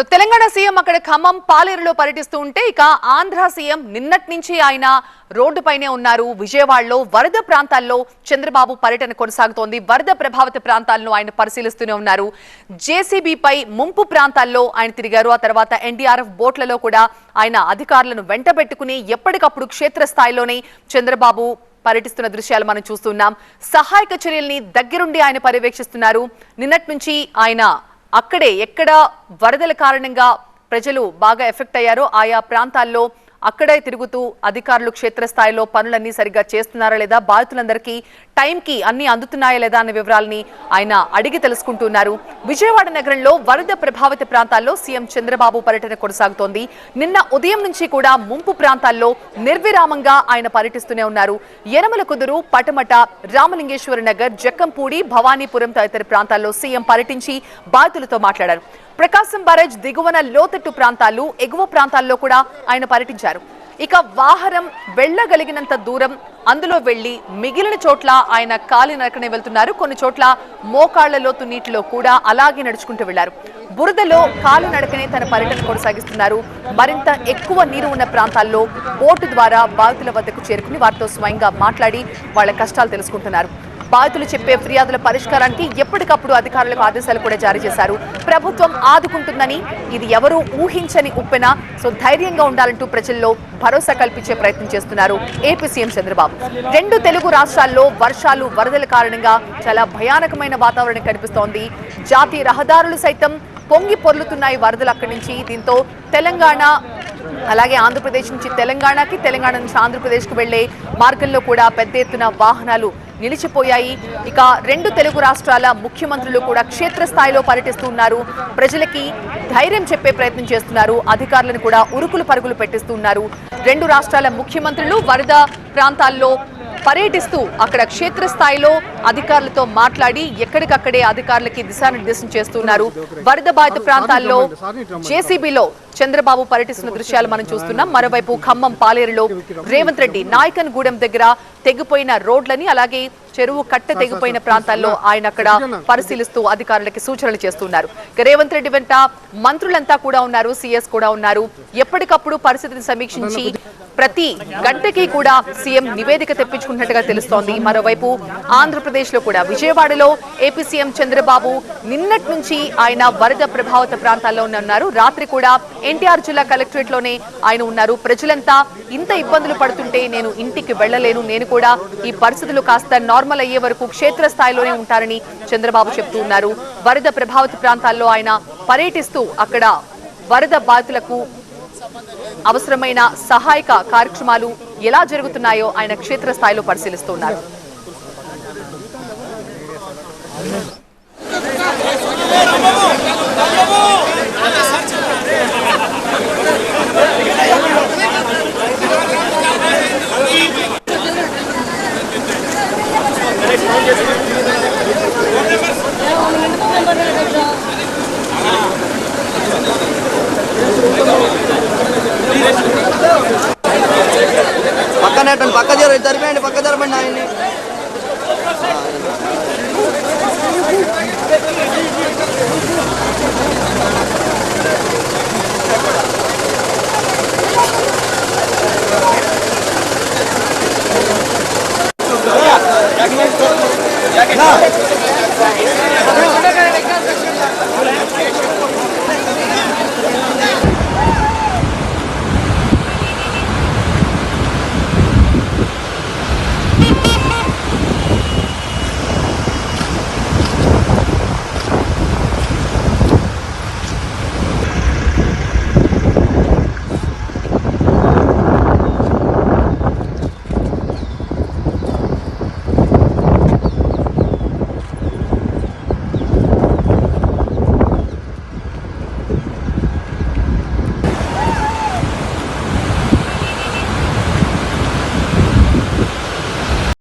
So Telangana CM అక్కడ ఖమ్మం పాలేరులో పర్యటిస్తూ ఉంటే ఇక ఆంధ్ర సీఎం నిన్నటి నుంచి ఆయన రోడ్డుపైనే ఉన్నారు. విజయవాడలో వరద ప్రాంతాల్లో చంద్రబాబు పర్యటన కొనసాగుతోంది. వరద ప్రభావిత ప్రాంతాలను ఆయన పరిశీలిస్తూనే ఉన్నారు. జేసీబీపై ముంపు ప్రాంతాల్లో ఆయన తిరిగారు. ఆ తర్వాత ఎన్డీఆర్ఎఫ్ బోట్లలో కూడా ఆయన అధికారులను వెంటబెట్టుకుని ఎప్పటికప్పుడు క్షేత్రస్థాయిలోనే చంద్రబాబు పర్యటిస్తున్న దృశ్యాలు మనం చూస్తున్నాం. సహాయక చర్యల్ని దగ్గరుండి ఆయన పర్యవేక్షిస్తున్నారు. నిన్నటి నుంచి ఆయన అక్కడే ఎక్కడ వరదల కారణంగా ప్రజలు బాగా ఎఫెక్ట్ అయ్యారో. ఆయా ప్రాంతాల్లో అక్కడే తిరుగుతూ అధికారులు క్షేత్రస్థాయిలో పనులన్నీ సరిగ్గా చేస్తున్నారా లేదా? బాధితులందరికీ టైంకి అన్ని అందుతున్నాయా లేదా అనే వివరాలని ఆయన అడిగి తెలుసుకుంటున్నారు. విజయవాడ నగరంలో వరద ప్రభావిత ప్రాంతాల్లో సీఎం చంద్రబాబు పర్యటన కొనసాగుతోంది. నిన్న ఉదయం నుంచి కూడా ముంపు ప్రాంతాల్లో నిర్విరామంగా ఆయన పర్యటిస్తూనే ఉన్నారు. యనమల కుదురు పటమట రామలింగేశ్వర నగర్ జక్కంపూడి భవానీపురం తదితర ప్రాంతాల్లో సీఎం పర్యటించి బాధితులతో మాట్లాడారు. ప్రకాశం బ్యారేజ్ దిగువన లోతట్టు ప్రాంతాలు ఎగువ ప్రాంతాల్లో కూడా ఆయన పర్యటించారు. ఇక వాహనం వెళ్ళగలిగినంత దూరం అందులో వెళ్ళి మిగిలిన చోట్ల ఆయన కాలినడకనే వెళ్తున్నారు. కొన్ని చోట్ల మోకాళ్ళ లోతు నీటిలో కూడా అలాగే నడుచుకుంటూ వెళ్ళారు. బురదలో కాలినడకనే తన పర్యటన కొనసాగిస్తున్నారు. మరింత ఎక్కువ నీరు ఉన్న ప్రాంతాల్లో బోటు ద్వారా బాధితుల వద్దకు చేరుకుని వారితో స్వయంగా మాట్లాడి వాళ్ళ కష్టాలు తెలుసుకుంటున్నారు. బాధితులు చెప్పే ఫిర్యాదుల పరిష్కారానికి ఎప్పటికప్పుడు అధికారులకు ఆదేశాలు కూడా జారీ చేశారు. ప్రభుత్వం ఆదుకుంటుందని ఇది ఎవరూ ఊహించని ఉప్పెన. సో ధైర్యంగా ఉండాలంటూ ప్రజల్లో భరోసా కల్పించే ప్రయత్నం చేస్తున్నారు ఏపీ సీఎం చంద్రబాబు. రెండు తెలుగు రాష్ట్రాల్లో వర్షాలు వరదల కారణంగా చాలా భయానకమైన వాతావరణం కనిపిస్తోంది. జాతీయ రహదారులు సైతం పొంగి పొర్లుతున్నాయి వరదలు అక్కడి నుంచి. దీంతో తెలంగాణ అలాగే ఆంధ్రప్రదేశ్ నుంచి తెలంగాణకి తెలంగాణ నుంచి ఆంధ్రప్రదేశ్కి వెళ్ళే మార్గంలో కూడా పెద్ద ఎత్తున వాహనాలు నిలిచిపోయాయి. ఇక రెండు తెలుగు రాష్ట్రాల ముఖ్యమంత్రులు కూడా క్షేత్రస్థాయిలో పర్యటిస్తూ ఉన్నారు. ప్రజలకి ధైర్యం చెప్పే ప్రయత్నం చేస్తున్నారు. అధికారులను కూడా ఉరుకులు పరుగులు పెట్టిస్తూ ఉన్నారు. రెండు రాష్ట్రాల ముఖ్యమంత్రులు వరద ప్రాంతాల్లో పర్యటిస్తూ అక్కడ క్షేత్రస్థాయిలో అధికారులతో మాట్లాడి ఎక్కడికక్కడే అధికారులకి దిశానిర్దేశం చేస్తున్నారు. వరద బాధిత ప్రాంతాల్లో జేసీబీలో చంద్రబాబు పర్యటిస్తున్న దృశ్యాలు మనం చూస్తున్నాం. మరోవైపు ఖమ్మం పాలేరులో రేవంత్ రెడ్డి నాయకన్ గూడెం దగ్గర తెగిపోయిన రోడ్లని అలాగే చెరువు కట్ట తెగిపోయిన ప్రాంతాల్లో ఆయన అక్కడ పరిశీలిస్తూ అధికారులకి సూచనలు చేస్తున్నారు. రేవంత్ రెడ్డి వెంట మంత్రులంతా కూడా ఉన్నారు సీఎస్ కూడా ఉన్నారు. ఎప్పటికప్పుడు పరిస్థితిని సమీక్షించి ప్రతి గంటకి కూడా సీఎం నివేదిక తెప్పించుకున్నట్టుగా తెలుస్తోంది. మరోవైపు ఆంధ్రప్రదేశ్లో కూడా విజయవాడలో ఏపీ సీఎం చంద్రబాబు నిన్నటి నుంచి ఆయన వరద ప్రభావిత ప్రాంతాల్లో ఉన్నారు. రాత్రి కూడా ఎన్టీఆర్ జిల్లా కలెక్టరేట్లోనే ఆయన ఉన్నారు. ప్రజలంతా ఇంత ఇబ్బందులు పడుతుంటే నేను ఇంటికి వెళ్ళలేను. నేను కూడా ఈ పరిస్థితులు కాస్త నార్మల్ అయ్యే వరకు క్షేత్రస్థాయిలోనే ఉంటారని చంద్రబాబు చెప్తూ ఉన్నారు. వరద ప్రభావిత ప్రాంతాల్లో ఆయన పర్యటిస్తూ అక్కడ వరద బాధితులకు అవసరమైన సహాయక కార్యక్రమాలు ఎలా జరుగుతున్నాయో ఆయన క్షేత్రస్థాయిలో పరిశీలిస్తున్నారు इधर भी पक् इधर बना Yeah.